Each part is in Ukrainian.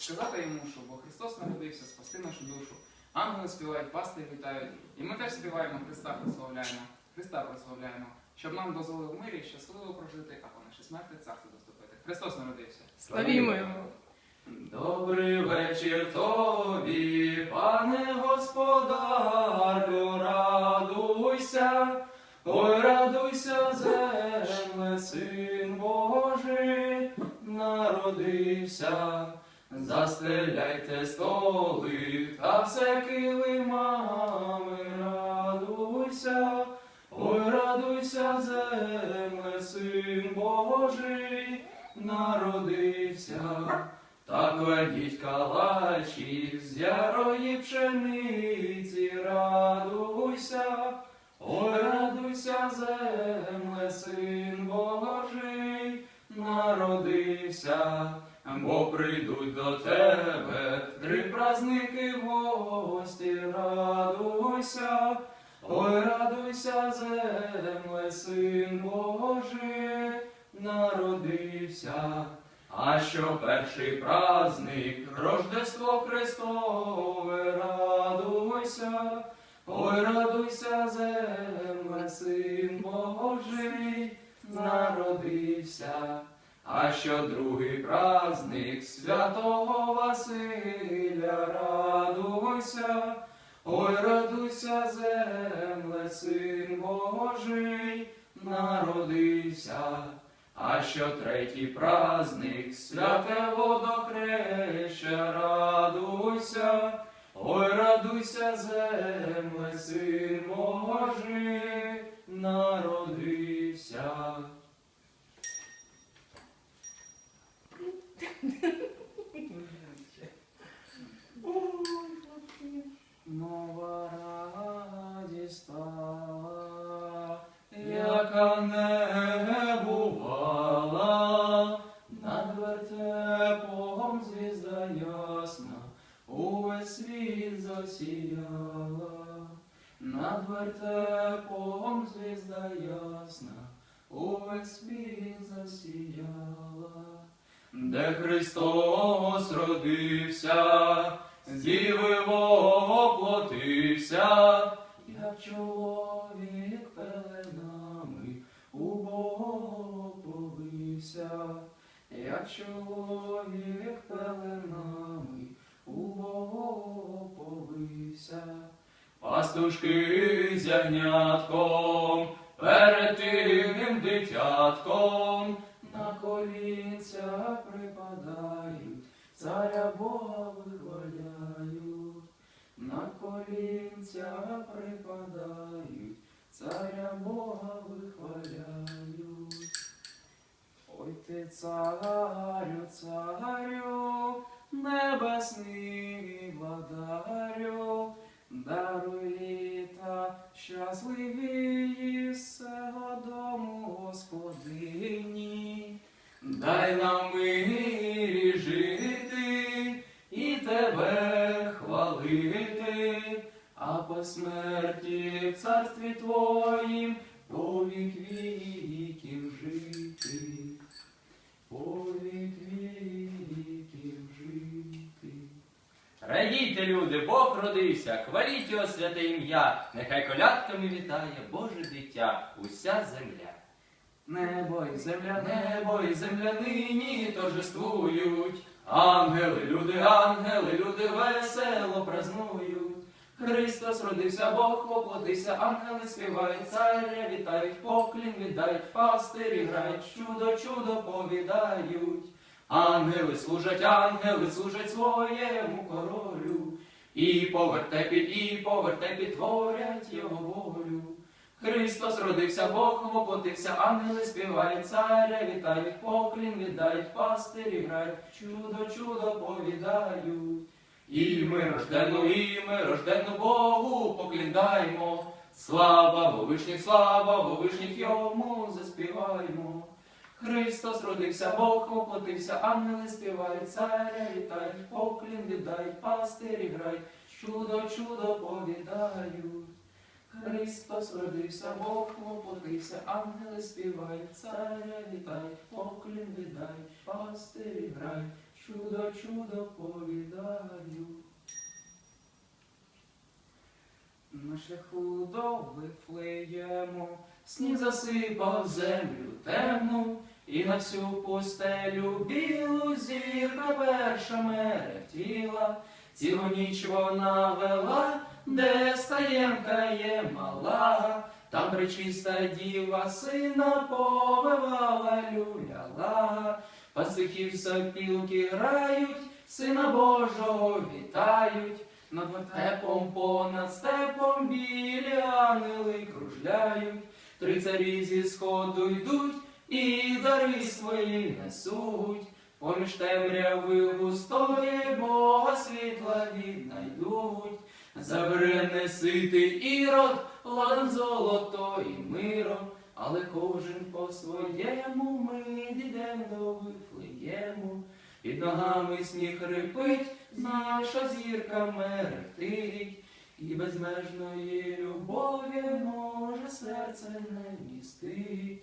сказати йому, що бо Христос народився, спасти нашу душу. Ангели співають, пастирі вітають. І ми теж співаємо Христа прославляємо, Христа прославляємо, щоб нам дозволив в мирі щасливо прожити, а по нашій смерті царство доступити. Христос народився. Славімо його! Добрий вечір тобі, пане господарю, радуйся, ой, радуйся, земле, син Божий, народився. Застеляйте столи та все килимами, радуйся, ой, радуйся, земле, син Божий, народився. Так ведіть калачі з ярої пшениці, бо прийдуть до тебе три праздники в гості, радуйся, ой, радуйся, земле, син Божий, народився. А що перший праздник, Рождество Христове, радуйся, ой, радуйся, земле, син Божий, народився. А що другий праздник святого Василя, радуйся, ой, радуйся, земле, син Божий, народився. А що третій праздник, святе водохреща, радуйся, ой, радуйся, земле, син Божий, народився. Вертепом звізда ясна, увесь світ засіяла, над вертепом звізда ясна, увесь світ засіяла, де Христос родився, з діви воплотився, як чоловік пеленами у Бога повився, як чоловік пеленами у Бога. Пастушки з ягнятком, перед тим дитятком, на колінця припадають, царя Бога вихваляють, на колінця припадають, царя Бога вихваляють. Ти царю, царю, небесний владарю, даруй літа щасливі сего дому господині. Дай нам мирі жити і тебе хвалити, а по смерті в царстві твоїм повік віків жити, повік віків жити. Радійте, люди, Бог родився, хваліть його святе ім'я, нехай колядками вітає Боже дитя, уся земля. Небо і земля, Небо і земля нині торжествують. Ангели, люди, ангели, люди весело празнують. Христос родився, Бог воплотився, ангели співають, царя вітають, поклін віддають, пастирі грають, чудо, чудо повідають. Ангели служать, ангели служать своєму королю. І по вертепі, і по вертепі творять його волю. Христос родився, Бог воплотився, ангели співають, царя вітають, поклін віддають, пастирі грають, чудо, чудо повідають. І ми рождену, і ми рождену Богу покліндаймо. Слава Вовишніх, слава Вовишніх йому заспіваймо. Христос родився, Бог воплотився, ангели співають, царя вітають, поклін віддають, пастирі грають, чудо, чудо повідають. Христос родився, Бог воплотився, ангели співають, царя вітають, поклін віддають, пастирі грають, чудо, чудо повідаю. На шляху до Вифлеєму Сніг засипав землю темну, і на всю пустелю білу зірка перша мерехтіла. Цілу ніч вона вела, де стаєнка є мала, там пречиста діва сина повивала, люляла. Пастухів сопілки грають, сина Божого вітають. над Степом понад степом білі ангели кружляють, три царі зі сходу йдуть і дари свої несуть. Поміж темряви густої Бога світла віднайдуть. Забере неситий ірод, ладан золото і миро, але кожен по своєму ми дійдем до Вифлеєму. Під ногами сніг рипить, наша зірка мерехтить, і безмежної любові може серце не містить,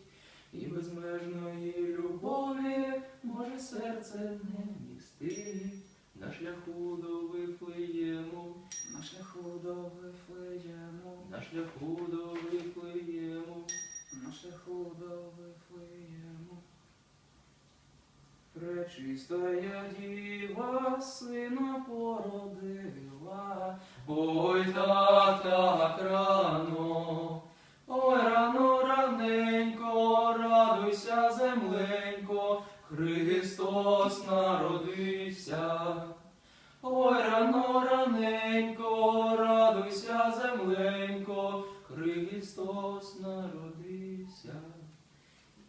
і безмежної любові може серце не містить, на шляху до Вифлеєму, на шляху до Вифлеєму, на шляху до Вифлеєму. на шляху до Вифлеєму. Пречистая діва сина породила, Ой, так, так рано, ой, рано, раненько, радуйся, земленько, Христос народився. Ой, рано, раненько, радуйся, земленько, Христос народився.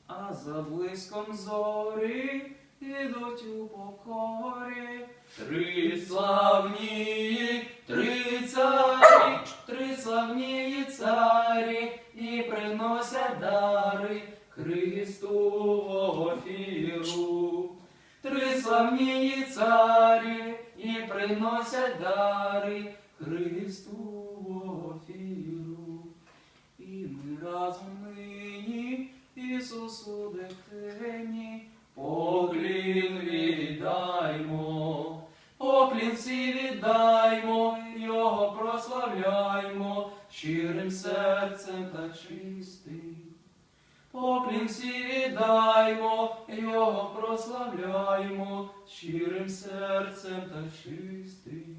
а за блиском зорі ідуть у покорі. Три славні, три царі, три славні царі, і приносять дари Христу в офіру. Три славні царі, і приносять дари Христу в офіру. І ми разом нині Ісусу дитині Поклін віддаймо, поклін всі віддаймо, Його прославляймо щирим серцем та чистим. Поклін всі віддаймо, Його прославляймо щирим серцем та чистим.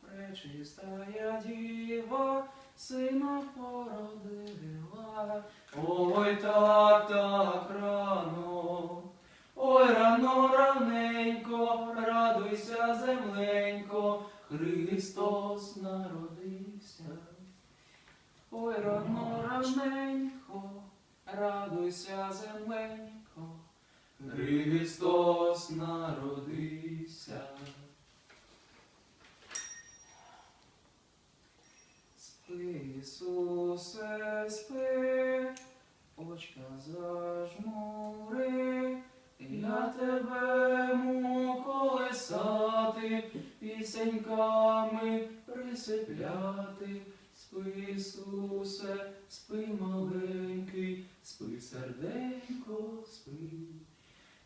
Пречистая діва сина породила. Ой, так, так рано, ой, рано, раненько, радуйся, земленько, Христос народився. Ой, рано раненько, радуйся, земленько. Христос народився. Спи, Ісусе, спи, очка зажмури, Я тебе колесати, пісеньками присипляти, спи, Ісусе, спи маленький, спи серденько, спи.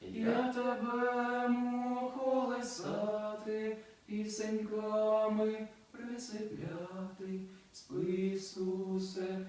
Я тебе колесати, пісеньками присипляти, спи, Ісусе.